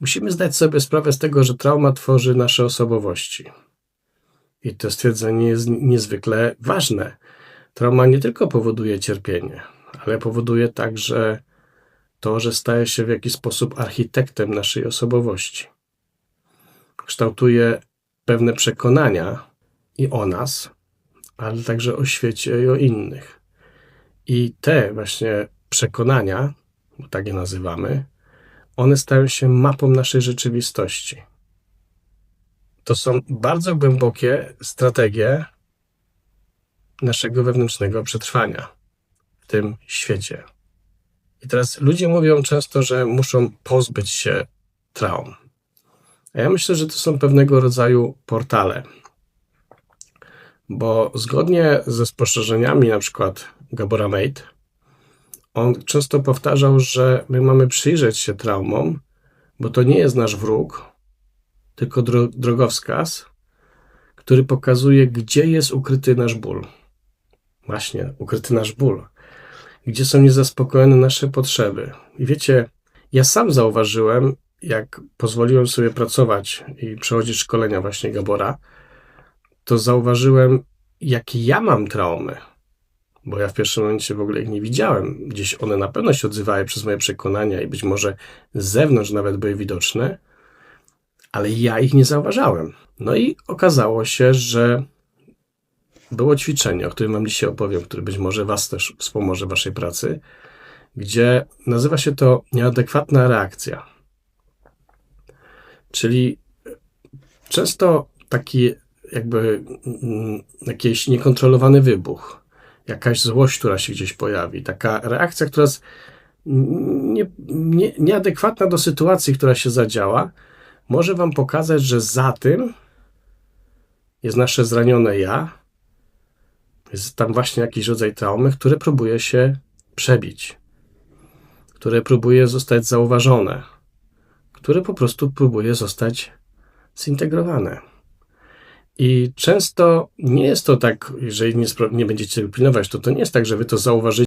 Musimy zdać sobie sprawę z tego, że trauma tworzy nasze osobowości. I to stwierdzenie jest niezwykle ważne. Trauma nie tylko powoduje cierpienie, ale powoduje także to, że staje się w jakiś sposób architektem naszej osobowości. Kształtuje pewne przekonania i o nas, ale także o świecie i o innych. I te właśnie przekonania, bo tak je nazywamy, one stają się mapą naszej rzeczywistości. To są bardzo głębokie strategie naszego wewnętrznego przetrwania w tym świecie. I teraz ludzie mówią często, że muszą pozbyć się traum. A ja myślę, że to są pewnego rodzaju portale. Bo zgodnie ze spostrzeżeniami na przykład Gabora Mate, on często powtarzał, że my mamy przyjrzeć się traumom, bo to nie jest nasz wróg, tylko dro drogowskaz, który pokazuje, gdzie jest ukryty nasz ból. Właśnie, ukryty nasz ból. Gdzie są niezaspokojone nasze potrzeby. I wiecie, ja sam zauważyłem, jak pozwoliłem sobie pracować i przechodzić szkolenia właśnie Gabora, to zauważyłem, jakie ja mam traumy. Bo ja w pierwszym momencie w ogóle ich nie widziałem. Gdzieś one na pewno się odzywały przez moje przekonania i być może z zewnątrz nawet były widoczne, ale ja ich nie zauważałem. No i okazało się, że było ćwiczenie, o którym Wam dzisiaj opowiem, które być może Was też wspomoże w Waszej pracy, gdzie nazywa się to nieadekwatna reakcja. Czyli często taki jakby mm, jakiś niekontrolowany wybuch, jakaś złość, która się gdzieś pojawi, taka reakcja, która jest nie, nie, nieadekwatna do sytuacji, która się zadziała, może Wam pokazać, że za tym jest nasze zranione ja, jest tam właśnie jakiś rodzaj traumy, które próbuje się przebić, które próbuje zostać zauważone, które po prostu próbuje zostać zintegrowane. I często nie jest to tak, jeżeli nie, nie będziecie pilnować, to to nie jest tak, że wy to zauważycie